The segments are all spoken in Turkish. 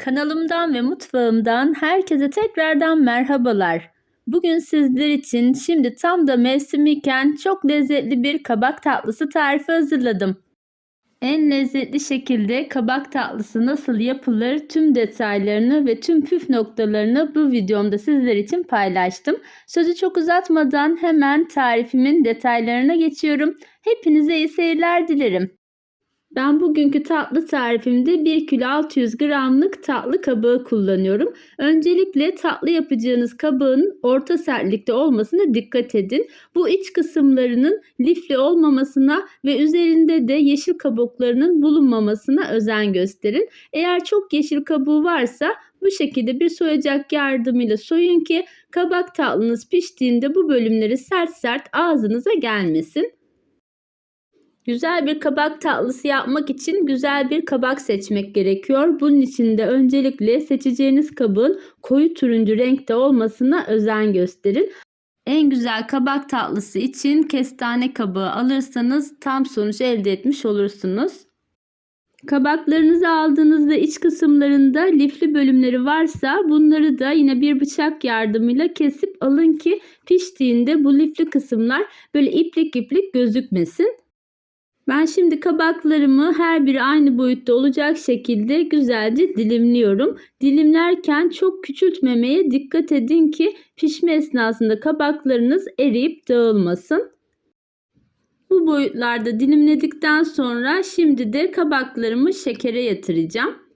Kanalımdan ve mutfağımdan herkese tekrardan merhabalar. Bugün sizler için şimdi tam da mevsimiyken çok lezzetli bir kabak tatlısı tarifi hazırladım. En lezzetli şekilde kabak tatlısı nasıl yapılır tüm detaylarını ve tüm püf noktalarını bu videomda sizler için paylaştım. Sözü çok uzatmadan hemen tarifimin detaylarına geçiyorum. Hepinize iyi seyirler dilerim. Ben bugünkü tatlı tarifimde 1 kilo 600 gramlık tatlı kabağı kullanıyorum. Öncelikle tatlı yapacağınız kabağın orta sertlikte olmasına dikkat edin. Bu iç kısımlarının lifli olmamasına ve üzerinde de yeşil kabuklarının bulunmamasına özen gösterin. Eğer çok yeşil kabuğu varsa bu şekilde bir soyacak yardımıyla soyun ki kabak tatlınız piştiğinde bu bölümleri sert sert ağzınıza gelmesin. Güzel bir kabak tatlısı yapmak için güzel bir kabak seçmek gerekiyor. Bunun için de öncelikle seçeceğiniz kabın koyu turuncu renkte olmasına özen gösterin. En güzel kabak tatlısı için kestane kabağı alırsanız tam sonuç elde etmiş olursunuz. Kabaklarınızı aldığınızda iç kısımlarında lifli bölümleri varsa bunları da yine bir bıçak yardımıyla kesip alın ki piştiğinde bu lifli kısımlar böyle iplik iplik gözükmesin. Ben şimdi kabaklarımı her biri aynı boyutta olacak şekilde güzelce dilimliyorum. Dilimlerken çok küçültmemeye dikkat edin ki pişme esnasında kabaklarınız eriyip dağılmasın. Bu boyutlarda dilimledikten sonra şimdi de kabaklarımı şekere yatıracağım.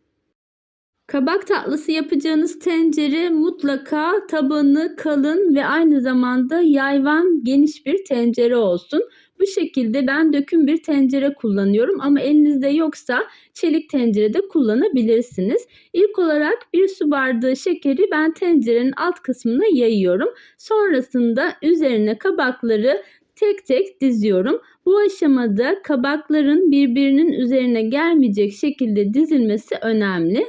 Kabak tatlısı yapacağınız tencere mutlaka tabanı kalın ve aynı zamanda yayvan geniş bir tencere olsun. Bu şekilde ben döküm bir tencere kullanıyorum ama elinizde yoksa çelik tencerede kullanabilirsiniz. İlk olarak bir su bardağı şekeri ben tencerenin alt kısmına yayıyorum. Sonrasında üzerine kabakları tek tek diziyorum. Bu aşamada kabakların birbirinin üzerine gelmeyecek şekilde dizilmesi önemli.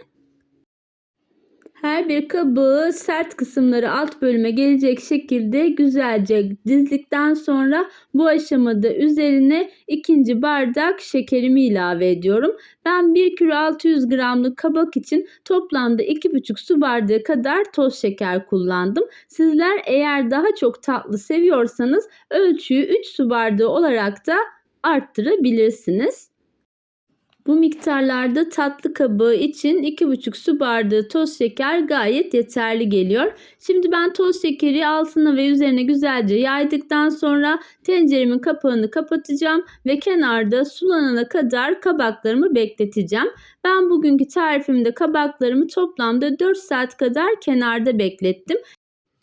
Her bir kabağı sert kısımları alt bölüme gelecek şekilde güzelce dizdikten sonra bu aşamada üzerine ikinci bardak şekerimi ilave ediyorum. Ben 1 kilo 600 gramlık kabak için toplamda 2,5 su bardağı kadar toz şeker kullandım. Sizler eğer daha çok tatlı seviyorsanız ölçüyü 3 su bardağı olarak da arttırabilirsiniz. Bu miktarlarda tatlı kabağı için 2,5 su bardağı toz şeker gayet yeterli geliyor. Şimdi ben toz şekeri altına ve üzerine güzelce yaydıktan sonra tenceremin kapağını kapatacağım ve kenarda sulanana kadar kabaklarımı bekleteceğim. Ben bugünkü tarifimde kabaklarımı toplamda 4 saat kadar kenarda beklettim.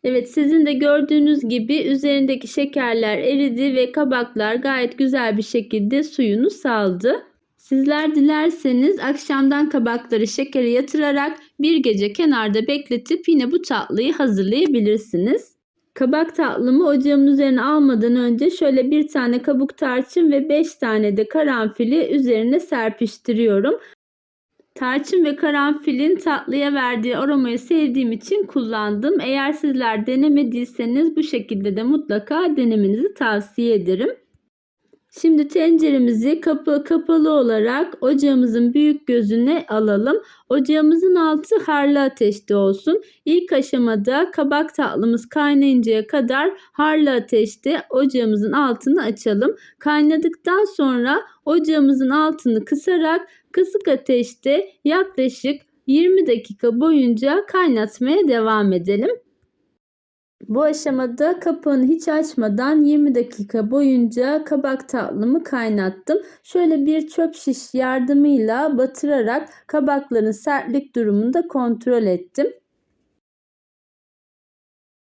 Evet sizin de gördüğünüz gibi üzerindeki şekerler eridi ve kabaklar gayet güzel bir şekilde suyunu saldı. Sizler dilerseniz akşamdan kabakları şekere yatırarak bir gece kenarda bekletip yine bu tatlıyı hazırlayabilirsiniz. Kabak tatlımı ocağımın üzerine almadan önce şöyle bir tane kabuk tarçın ve 5 tane de karanfili üzerine serpiştiriyorum. Tarçın ve karanfilin tatlıya verdiği aromayı sevdiğim için kullandım. Eğer sizler denemediyseniz bu şekilde de mutlaka denemenizi tavsiye ederim. Şimdi tenceremizi kapı kapalı olarak ocağımızın büyük gözüne alalım. Ocağımızın altı harlı ateşte olsun. İlk aşamada kabak tatlımız kaynayıncaya kadar harlı ateşte ocağımızın altını açalım. Kaynadıktan sonra ocağımızın altını kısarak kısık ateşte yaklaşık 20 dakika boyunca kaynatmaya devam edelim. Bu aşamada kapağını hiç açmadan 20 dakika boyunca kabak tatlımı kaynattım. Şöyle bir çöp şiş yardımıyla batırarak kabakların sertlik durumunu da kontrol ettim.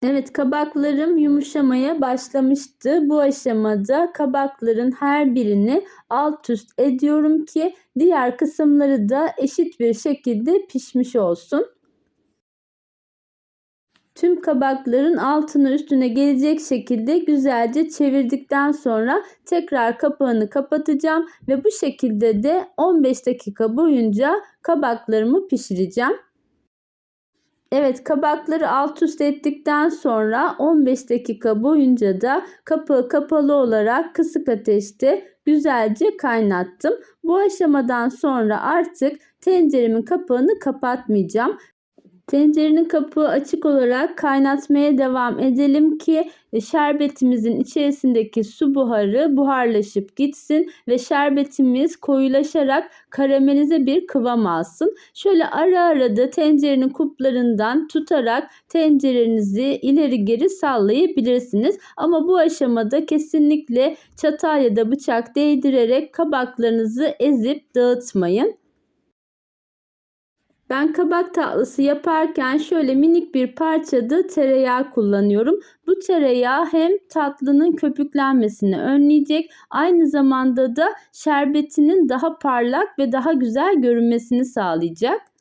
Evet kabaklarım yumuşamaya başlamıştı. Bu aşamada kabakların her birini alt üst ediyorum ki diğer kısımları da eşit bir şekilde pişmiş olsun. Tüm kabakların altına üstüne gelecek şekilde güzelce çevirdikten sonra tekrar kapağını kapatacağım ve bu şekilde de 15 dakika boyunca kabaklarımı pişireceğim. Evet kabakları alt üst ettikten sonra 15 dakika boyunca da kapağı kapalı olarak kısık ateşte güzelce kaynattım. Bu aşamadan sonra artık tenceremin kapağını kapatmayacağım. Tencerenin kapağı açık olarak kaynatmaya devam edelim ki e, şerbetimizin içerisindeki su buharı buharlaşıp gitsin ve şerbetimiz koyulaşarak karamelize bir kıvam alsın. Şöyle ara ara da tencerenin kuplarından tutarak tencerenizi ileri geri sallayabilirsiniz. Ama bu aşamada kesinlikle çatal ya da bıçak değdirerek kabaklarınızı ezip dağıtmayın. Ben kabak tatlısı yaparken şöyle minik bir parçada tereyağı kullanıyorum. Bu tereyağı hem tatlının köpüklenmesini önleyecek, aynı zamanda da şerbetinin daha parlak ve daha güzel görünmesini sağlayacak.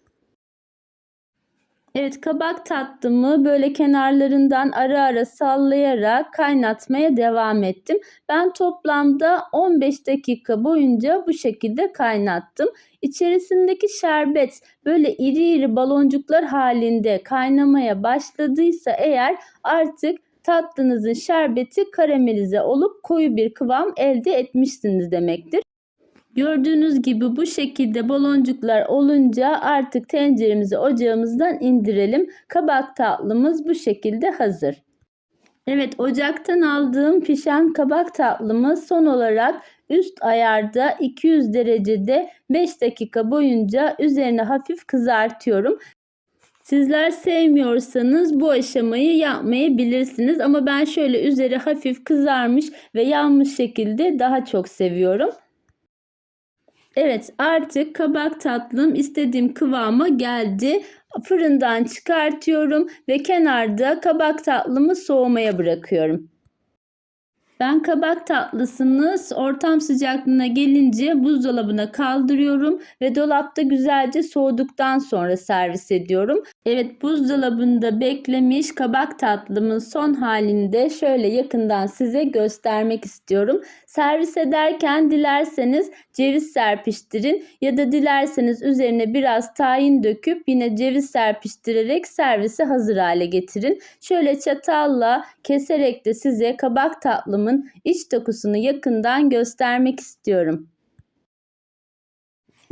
Evet kabak tatlımı böyle kenarlarından ara ara sallayarak kaynatmaya devam ettim. Ben toplamda 15 dakika boyunca bu şekilde kaynattım. İçerisindeki şerbet böyle iri iri baloncuklar halinde kaynamaya başladıysa eğer artık tatlınızın şerbeti karamelize olup koyu bir kıvam elde etmişsiniz demektir. Gördüğünüz gibi bu şekilde baloncuklar olunca artık tenceremizi ocağımızdan indirelim. Kabak tatlımız bu şekilde hazır. Evet ocaktan aldığım pişen kabak tatlımı son olarak üst ayarda 200 derecede 5 dakika boyunca üzerine hafif kızartıyorum. Sizler sevmiyorsanız bu aşamayı yapmayabilirsiniz ama ben şöyle üzeri hafif kızarmış ve yanmış şekilde daha çok seviyorum. Evet artık kabak tatlım istediğim kıvama geldi. Fırından çıkartıyorum ve kenarda kabak tatlımı soğumaya bırakıyorum. Ben kabak tatlısını ortam sıcaklığına gelince buzdolabına kaldırıyorum ve dolapta güzelce soğuduktan sonra servis ediyorum. Evet buzdolabında beklemiş kabak tatlımın son halinde şöyle yakından size göstermek istiyorum. Servis ederken dilerseniz ceviz serpiştirin ya da dilerseniz üzerine biraz tahin döküp yine ceviz serpiştirerek servisi hazır hale getirin. Şöyle çatalla keserek de size kabak tatlımın iç dokusunu yakından göstermek istiyorum.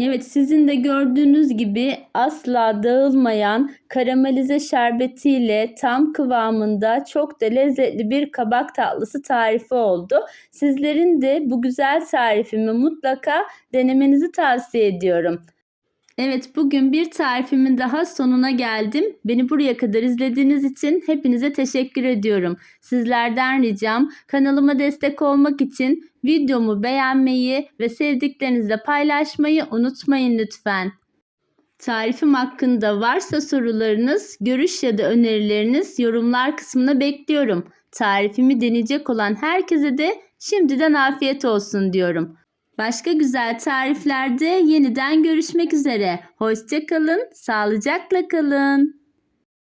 Evet sizin de gördüğünüz gibi asla dağılmayan karamelize şerbetiyle tam kıvamında çok da lezzetli bir kabak tatlısı tarifi oldu. Sizlerin de bu güzel tarifimi mutlaka denemenizi tavsiye ediyorum. Evet bugün bir tarifimin daha sonuna geldim. Beni buraya kadar izlediğiniz için hepinize teşekkür ediyorum. Sizlerden ricam kanalıma destek olmak için videomu beğenmeyi ve sevdiklerinizle paylaşmayı unutmayın lütfen. Tarifim hakkında varsa sorularınız, görüş ya da önerileriniz yorumlar kısmına bekliyorum. Tarifimi deneyecek olan herkese de şimdiden afiyet olsun diyorum. Başka güzel tariflerde yeniden görüşmek üzere. Hoşçakalın, sağlıcakla kalın.